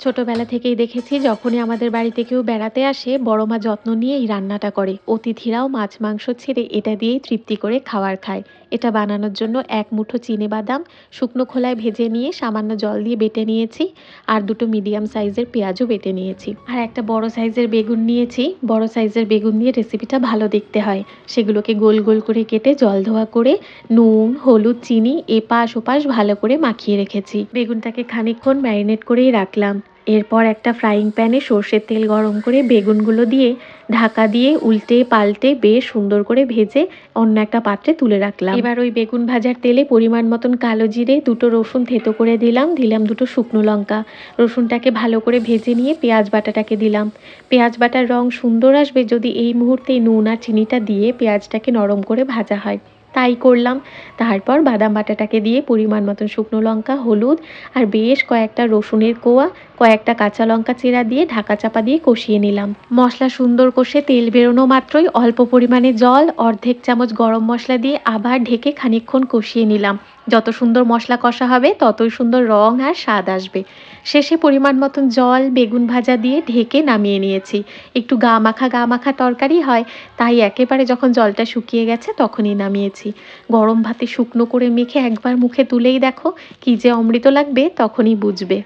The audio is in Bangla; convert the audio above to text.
ছোটবেলা থেকেই দেখেছি যখনই আমাদের বাড়িতে কেউ বেড়াতে আসে, বড় মা যত্ন নিয়ে এই রান্নাটা করে। অতিথিরাও মাছ, মাংস ছেড়ে এটা দিয়েই তৃপ্তি করে খাওয়ার খায়। এটা বানানোর জন্য এক মুঠো চিনে বাদাম, শুকনো খোলায় ভেজে নিয়ে সামান্য জল দিয়ে বেটে নিয়েছি আর দুটো মিডিয়াম সাইজের পেঁয়াজও বেটে নিয়েছি। আর একটা বড় সাইজের বেগুন নিয়েছি। বড় সাইজের বেগুন দিয়ে রেসিপিটা ভালো দেখতে হয়। সেগুলোকে গোল গোল করে কেটে জল ধোয়া করে নুন, হলুদ, চিনি এপাশ ওপাশ ভালো করে মাখিয়ে রেখেছি। বেগুনটাকে খানিকক্ষণ ম্যারিনেট করেই রাখলাম। এরপর একটা ফ্রাইং প্যানে সর্ষের তেল গরম করে বেগুনগুলো দিয়ে ঢাকা দিয়ে উল্টে পাল্টে বেশ সুন্দর করে ভেজে অন্য একটা পাত্রে তুলে রাখলাম। এবার ওই বেগুন ভাজার তেলে পরিমাণ মতন কালো জিরে, দুটো রসুন থেতো করে দিলাম দিলাম দুটো শুকনো লঙ্কা। রসুনটাকে ভালো করে ভেজে নিয়ে পেঁয়াজ বাটাটাকে দিলাম। পেঁয়াজ বাটার রং সুন্দর আসবে যদি এই মুহূর্তে নুন আর চিনিটা দিয়ে পেঁয়াজটাকে নরম করে ভাজা হয়। তাই করলাম। তারপর বাদাম বাটাটাকে দিয়ে পরিমাণ মতন শুকনো লঙ্কা, হলুদ আর বেশ কয়েকটা রসুনের কোয়া, কয়েকটা কাঁচা লঙ্কা চেরা দিয়ে ঢাকা চাপা দিয়ে কষিয়ে নিলাম। মশলা সুন্দর কষে তেল বেরোনো মাত্রই অল্প পরিমাণে জল, অর্ধেক চামচ গরম মশলা দিয়ে আবার ঢেকে খানিকক্ষণ কষিয়ে নিলাম। যত সুন্দর মশলা কষা হবে, ততই সুন্দর রং আর স্বাদ আসবে। শেষে পরিমাণ মতন জল, বেগুন ভাজা দিয়ে ঢেকে নামিয়ে নিয়েছি। একটু গা মাখা গা মাখা তরকারি হয়, তাই একেবারে যখন জলটা শুকিয়ে গেছে তখনই নামিয়েছি। গরম ভাতে শুকনো করে মেখে একবার মুখে তুলেই দেখো, কী যে অমৃত লাগবে তখনই বুঝবে।